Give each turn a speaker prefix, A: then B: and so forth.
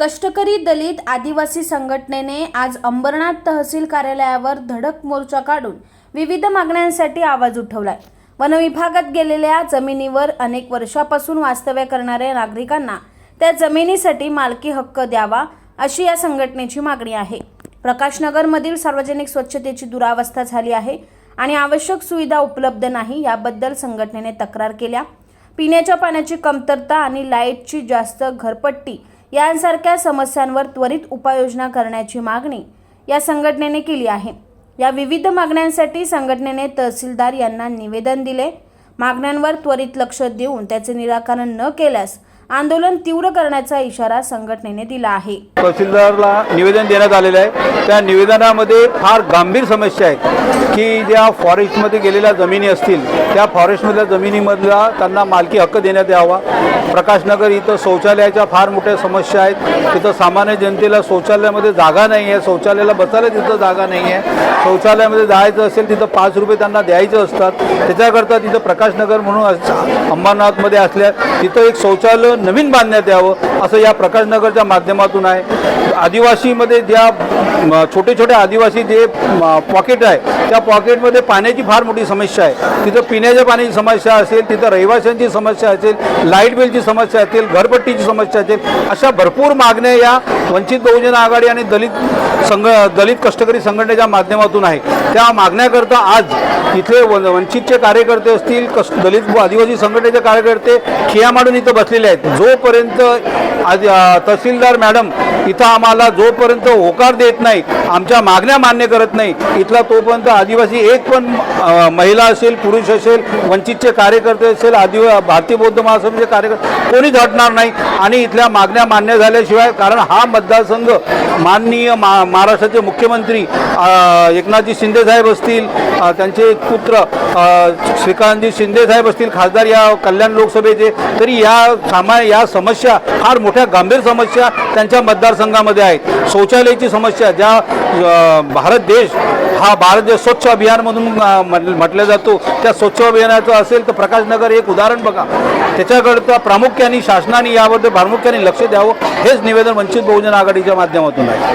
A: कष्टकरी दलित आदिवासी संघटनेने आज अंबरनाथ तहसील कार्यालयावर धडक मोर्चा काढून विविध मागण्यांसाठी आवाज उठवलाय. वनविभागात गेलेल्या जमिनीवर अनेक वर्षापासून वास्तव्य करणाऱ्या नागरिकांना त्या जमिनीसाठी मालकी हक्क द्यावा अशी या संघटनेची मागणी आहे. प्रकाशनगरमधील सार्वजनिक स्वच्छतेची दुरावस्था झाली आहे आणि आवश्यक सुविधा उपलब्ध नाही याबद्दल संघटनेने तक्रार केल्या. पिण्याच्या पाण्याची कमतरता आणि लाईटची जास्त घरपट्टी यांसारख्या समस्यांवर त्वरित उपाययोजना करण्याची मागणी या संघटनेने केली आहे. या विविध मागण्यांसाठी संघटनेने तहसीलदार यांना निवेदन दिले. मागण्यांवर त्वरित लक्ष देऊन त्याचे निराकरण न केल्यास आंदोलन तीव्र करण्याचा इशारा संघटनेने दिला आहे.
B: तहसीलदारला निवेदन देण्यात आलेलं आहे. त्या निवेदनामध्ये फार गंभीर समस्या आहेत की ज्या फॉरेस्टमध्ये गेलेल्या जमिनी असतील त्या फॉरेस्टमधल्या जमिनीमधला त्यांना मालकी हक्क देण्यात यावा. प्रकाशनगर इथं शौचालयाच्या फार मोठ्या समस्या आहेत. तिथं सामान्य जनतेला शौचालयामध्ये जागा नाही आहे. शौचालयाला बसायला तिथं जागा नाही आहे. शौचालयामध्ये जायचं असेल तिथं पाच रुपये त्यांना द्यायचे असतात. त्याच्याकरता तिथं प्रकाशनगर म्हणून अंबरनाथमध्ये असल्या तिथं एक शौचालय नवीन बांधण्यात यावं असं या प्रकाशनगरच्या माध्यमातून आहे. आदिवासीमध्ये ज्या म, छोटे छोटे आदिवासी जे पॉकेट आहे त्या पॉकेटमध्ये पाण्याची फार मोठी समस्या आहे. तिथं पिण्याच्या पाण्याची समस्या असेल तिथं रहिवाशांची समस्या असेल लाइट बिलची समस्या असेल घरपट्टीची समस्या असेल अशा भरपूर मागण्या या वंचित बहुजन आघाडी आणि दलित संघ दलित कष्टकरी संघटनेच्या माध्यमातून आहे. त्या मागण्याकरता आज इथले वन- वंचितचे कार्यकर्ते असतील कष्ट दलित आदिवासी संघटनेचे कार्यकर्ते खिया मांडून इथं बसलेले आहेत. जोपर्यंत आदि तहसीलदार मॅडम इथं आम्हाला जोपर्यंत होकार देत नाही आमच्या मागण्या मान्य करत नाही इथला तोपर्यंत आदिवासी एक पण महिला असेल पुरुष असेल वंचितचे कार्यकर्ते असेल आदिवा भारतीय बौद्ध महासभेचे कार्यकर्ते कोणीच हटणार नाही. आणि इथल्या मागण्या मान्य झाल्याशिवाय कारण हा मतदारसंघ माननीय मा महाराष्ट्राचे मुख्यमंत्री एकनाथजी शिंदेसाहेब असतील त्यांचे पुत्र श्रीकांतजी शिंदेसाहेब असतील खासदार या कल्याण लोकसभेचे तरी या सामा या समस्या फार मोठ्या गंभीर समस्या त्यांच्या मतदारसंघामध्ये आहेत. शौचालयाची समस्या ज्या भारत देश हा भारत देश स्वच्छ अभियान म्हणून अ, म्हटलं जातो त्या स्वच्छ अभियानाचं असेल तर प्रकाशनगर एक उदाहरण बघा. त्याच्याकरता प्रामुख्याने शासनाने याबद्दल प्रामुख्याने लक्ष द्यावं हेच निवेदन वंचित बहुजन आघाडीच्या माध्यमातून आहे.